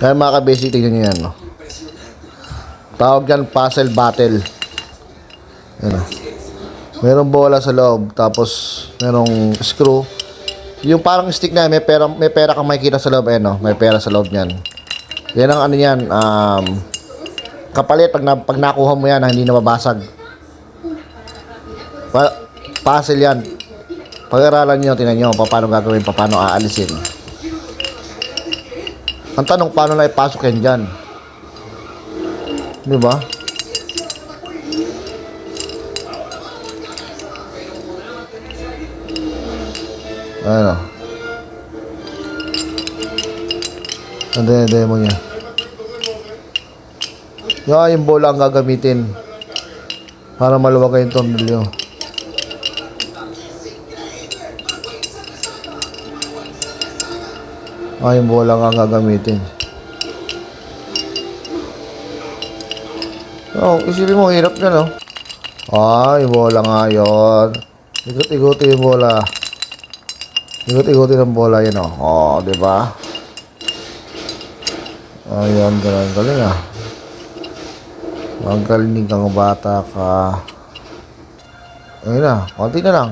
Yan mga ka-basic, tignan nyo yan. No? Tawag yan puzzle battle. Yan o. Merong bola sa loob, tapos merong screw. Yung parang stick na, may pera, may pera kang makikita sa loob, eh, no? May pera sa loob niyan. Yan ang ano yan, um, kapalit pag, na, pag nakuha mo yan, hindi na mabasag. Pa, puzzle yan. Pag-aralan nyo, tingnan pa- paano gagawin, pa- paano aalisin. Ang tanong, paano na ipasok yan dyan? Di ba? Ano? Yung demo niya? Yan, yung bola ang gagamitin. Para maluwag yung tornilyo. Ah, yung bola nga gagamitin. Oh, isipin mo, hirap na, no? Ah, yung bola nga yun. Ikot-ikuti yung bola. Ikot-ikuti ng bola yun, oh. Oh, di ba? Ayun, ganun. Galing, ah. Ang galing kang bata ka. Ayun na, konti na lang.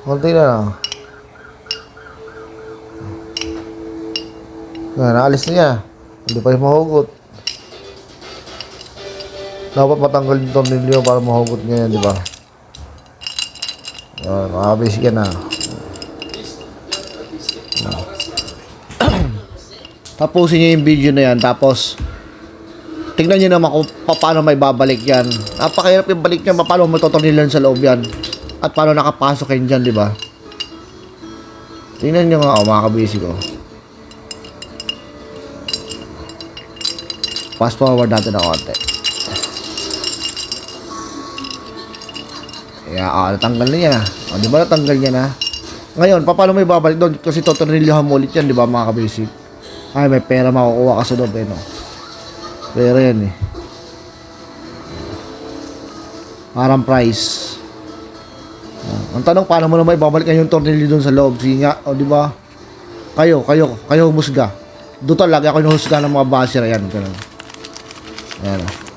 Konti na lang. Yan, naalis na niya. Hindi pa yung mahugot. Dapat matanggal yung tornilyo para mahugot niya yan, di ba? Yan, makabasic yan na. Tapusin niyo yung video na yan, tapos tignan niyo naman kung pa- paano may babalik yan. Napakahirap yung balik niya, paano matotornilyo sa loob yan. At paano nakapasok yan dyan, di ba? Tingnan niyo nga, oh, mga kabasic, oh. Fast forward natin ng konti. Yeah, ah, natanggal na niya. O, di ba natanggal niya na? Ngayon, pa- paano may babalik doon? Kasi totornilyohan mo ulit yan, di ba mga kabasic? Ay, may pera makukuha ka sa loob, eh, no? Pera yan, eh. Parang price. Ah, Ang tanong, paano mo na may babalik yung tornilyo doon sa loob? Sige nga, o di ba? Kayo, kayo, kayo humusga. Doon talaga ako yung husga ng mga basher. Ayan, ganun. Ayan.